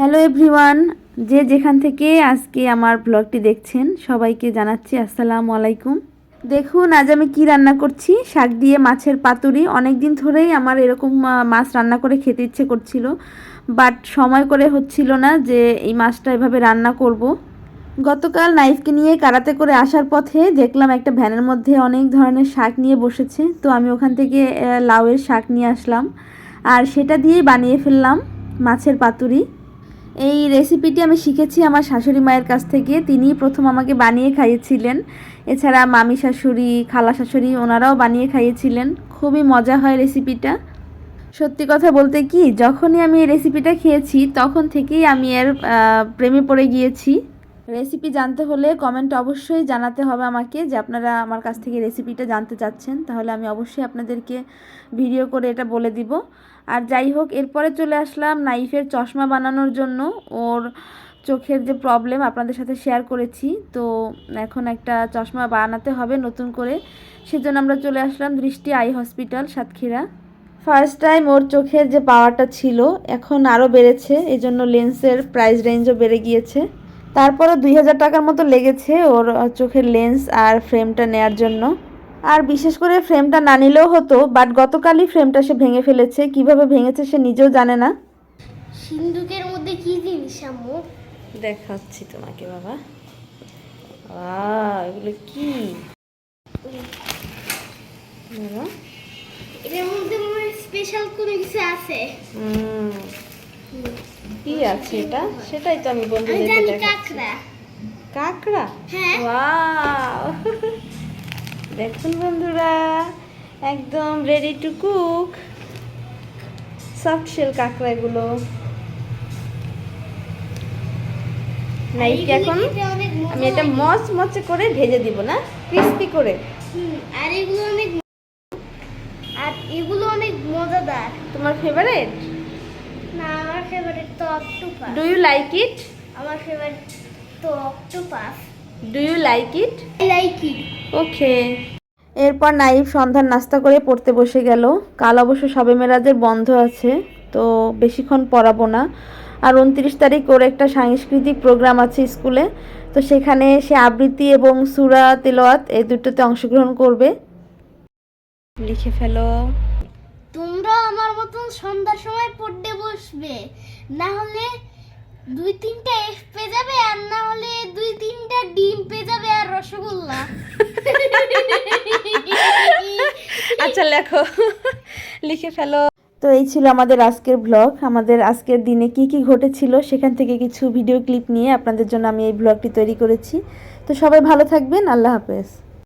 Hello everyone যে যেখান থেকে আজকে আমার ব্লগটি দেখছেন, সবাইকে জানাচ্ছি আসসালামু আলাইকুম। দেখুন, আজ আমি কি রান্না করছি? শাক দিয়ে মাছের পাতুরি। অনেক দিন ধরেই আমার এরকম মাছ রান্না করে খেতে ইচ্ছে করছিল। বাট সময় করে হচ্ছিল না যে এই মাছটা এভাবে রান্না করব। গতকাল নাইফকে নিয়ে কারাতে করে আসার পথে দেখলাম একটা ভ্যানের মধ্যে অনেক ধরনের শাক নিয়ে বসেছে। তো আমি ওখান থেকে লাউয়ের শাক নিয়ে আসলাম। আর সেটা দিয়েই বানিয়ে ফেললাম মাছের পাতুরি। এই রেসিপিটি আমি শিখেছি আমার শাশুড়ি মায়ের কাছ থেকে। তিনিই প্রথম আমাকে বানিয়ে খাইয়েছিলেন। এছাড়া মামি শাশুড়ি, খালা শাশুড়ি, ওনারাও বানিয়ে খাইয়েছিলেন। খুবই মজা হয় রেসিপিটা সত্যি কথা বলতে কি, যখনই আমি এই রেসিপিটা খেয়েছি, তখন থেকেই আমি এর প্রেমে পড়ে গিয়েছি। রেসিপি জানতে হলে কমেন্ট অবশ্যই জানাতে হবে আমাকে যে আপনারা আমার কাছ থেকে রেসিপিটা জানতে চাচ্ছেন। তাহলে আমি অবশ্যই আপনাদেরকে ভিডিও করে এটা বলে দিব। আর যাই হোক, এরপরে চলে আসলাম নাইফের চশমা বানানোর জন্য। ওর চোখের যে প্রবলেম আপনাদের সাথে শেয়ার করেছি। তো এখন একটা চশমা বানাতে হবে নতুন করে। সেজন্য আমরা চলে আসলাম Drishti eye hospital, Satkhira. First time ওর চোখের যে পাওয়ারটা ছিল, এখন আরও বেড়েছে। এই জন্য লেন্সের প্রাইস রেঞ্জও বেড়ে গিয়েছে। তারপরে দুই হাজার টাকার মতো লেগেছে ওর চোখের লেন্স আর ফ্রেমটা নেয়ার জন্য। আর বিশেষ করে ফ্রেমটা না নিলেও হতো বাট গতকালই ফ্রেমটা সে ভেঙে ফেলেছে। কীভাবে ভেঙেছে সে নিজেও জানে না। সিন্ধুকের মধ্যে কি জিনিস আম্মু? দেখাচ্ছি তোমাকে বাবা। এগুলো কি? এটার মধ্যে মনে স্পেশাল কোনো কিছু আছে। হুম, কি আছে এটা? সেটাই তো আমি আমি বন্ধুদেরকে দেখাচ্ছি। কাঁকড়া। হ্যাঁ। ওয়াও। দেখুন বন্ধুরা একদম ready to cook soft shell কাঁকড়া এগুলো এখন? আমি এটা। মচ মচে করে ভেজে দিব না ক্রিস্পি করে। আর এগুলো অনেক আর এগুলো অনেক মজাদার। তোমার ফেভারিট না আমার ফেভারিট তো octopus do you like it আমার ফেভারিট তো octopus do you like it I like it okay এরপর নাইফ সন্ধ্যার নাস্তা করে পড়তে বসে গেল। কাল অবশ্য সবে মেরাজের বন্ধ আছে তো বেশিক্ষণ পড়াবো না। আর উনত্রিশ তারিখ ওর একটা সাংস্কৃতিক প্রোগ্রাম আছে স্কুলে তো সেখানে সে আবৃত্তি এবং সুরা তেলোয়াত এই দুটোতে অংশগ্রহণ করবে। লিখে ফেলো। তোমরা আমার মতন সন্ধ্যার সময় পড়তে বসবে না হলে দুই তিনটা এফ পেয়ে যাবে আর না হলে দুই তিনটা ডিম পেয়ে যাবে আর রসগোল্লা। আচ্ছা লেখো। লিখে ফেলো। তো এই ছিল আমাদের আজকের ব্লগ আমাদের আজকের দিনে কি কি ঘটেছিল সেখান থেকে কিছু ভিডিও ক্লিপ নিয়ে আপনাদের জন্য আমি এই ব্লগটি তৈরি করেছি। তো সবাই ভালো থাকবেন। আল্লাহ হাফেজ।